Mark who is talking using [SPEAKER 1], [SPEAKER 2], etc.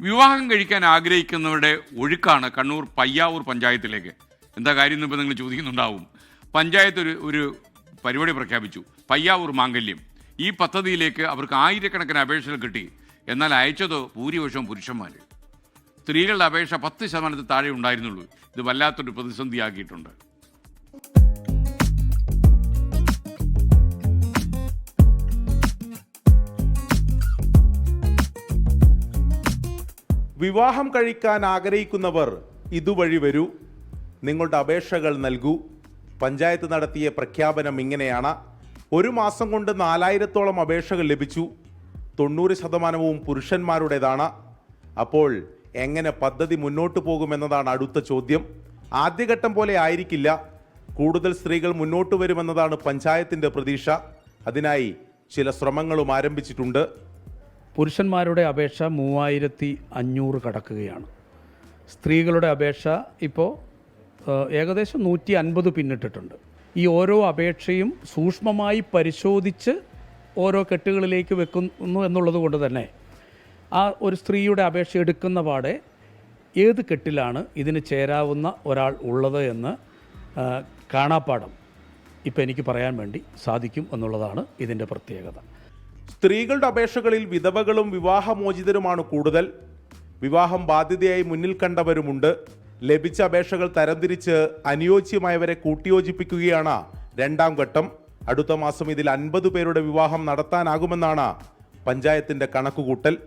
[SPEAKER 1] വിവാഹം കഴിക്കാൻ ആഗ്രഹിക്കുന്നവരുടെ ഒഴുക്കാണ് കണ്ണൂർ പയ്യാവൂർ പഞ്ചായത്തിലേക്ക്. എന്താ കാര്യം എന്നിപ്പോൾ നിങ്ങൾ ചോദിക്കുന്നുണ്ടാവും. പഞ്ചായത്ത് ഒരു ഒരു പരിപാടി പ്രഖ്യാപിച്ചു. പയ്യാവൂർ മാംഗല്യം. ഈ പദ്ധതിയിലേക്ക് അവർക്ക് ആയിരക്കണക്കിന് അപേക്ഷകൾ കിട്ടി. എന്നാൽ അയച്ചതോ ഭൂരിപക്ഷവും പുരുഷന്മാർ സ്ത്രീകളുടെ അപേക്ഷ പത്ത് ശതമാനത്തിൽ താഴെ ഉണ്ടായിരുന്നുള്ളൂ. ഇത് വല്ലാത്തൊരു പ്രതിസന്ധിയാക്കിയിട്ടുണ്ട്.
[SPEAKER 2] വിവാഹം കഴിക്കാൻ ആഗ്രഹിക്കുന്നവർ ഇതുവഴി വരൂ. നിങ്ങളുടെ അപേക്ഷകൾ നൽകൂ. പഞ്ചായത്ത് നടത്തിയ പ്രഖ്യാപനം ഇങ്ങനെയാണ്. ഒരു മാസം കൊണ്ട് നാലായിരത്തോളം അപേക്ഷകൾ ലഭിച്ചു. തൊണ്ണൂറ് ശതമാനവും പുരുഷന്മാരുടേതാണ്. അപ്പോൾ എങ്ങനെ പദ്ധതി മുന്നോട്ട് പോകുമെന്നതാണ് അടുത്ത ചോദ്യം. ആദ്യഘട്ടം പോലെ ആയിരിക്കില്ല. കൂടുതൽ സ്ത്രീകൾ മുന്നോട്ട് വരുമെന്നതാണ് പഞ്ചായത്തിന്റെ പ്രതീക്ഷ. അതിനായി ചില ശ്രമങ്ങളും ആരംഭിച്ചിട്ടുണ്ട്.
[SPEAKER 3] പുരുഷന്മാരുടെ അപേക്ഷ മൂവായിരത്തി അഞ്ഞൂറ് കടക്കുകയാണ്. സ്ത്രീകളുടെ അപേക്ഷ ഇപ്പോൾ ഏകദേശം നൂറ്റി അൻപത് പിന്നിട്ടിട്ടുണ്ട്. ഈ ഓരോ അപേക്ഷയും സൂക്ഷ്മമായി പരിശോധിച്ച് ഓരോ കെട്ടുകളിലേക്ക് വെക്കുന്നു എന്നുള്ളത് കൊണ്ട് തന്നെ ആ ഒരു സ്ത്രീയുടെ അപേക്ഷ എടുക്കുന്ന പാടെ ഏത് കെട്ടിലാണ് ഇതിന് ചേരാവുന്ന ഒരാൾ ഉള്ളത് എന്ന് കാണാപ്പാടം ഇപ്പം എനിക്ക് പറയാൻ വേണ്ടി സാധിക്കും എന്നുള്ളതാണ് ഇതിന്റെ പ്രത്യേകത.
[SPEAKER 2] സ്ത്രീകളുടെ അപേക്ഷകളിൽ വിധവകളും വിവാഹമോചിതരുമാണ് കൂടുതൽ. വിവാഹം ബാധ്യതയായി മുന്നിൽ കണ്ടവരുമുണ്ട്. ലഭിച്ച അപേക്ഷകൾ തരംതിരിച്ച് അനുയോജ്യമായവരെ കൂട്ടിയോജിപ്പിക്കുകയാണ് രണ്ടാം ഘട്ടം. അടുത്ത മാസം ഇതിൽ അൻപത് പേരുടെ വിവാഹം നടത്താനാകുമെന്നാണ് പഞ്ചായത്തിന്റെ കണക്കുകൂട്ടൽ.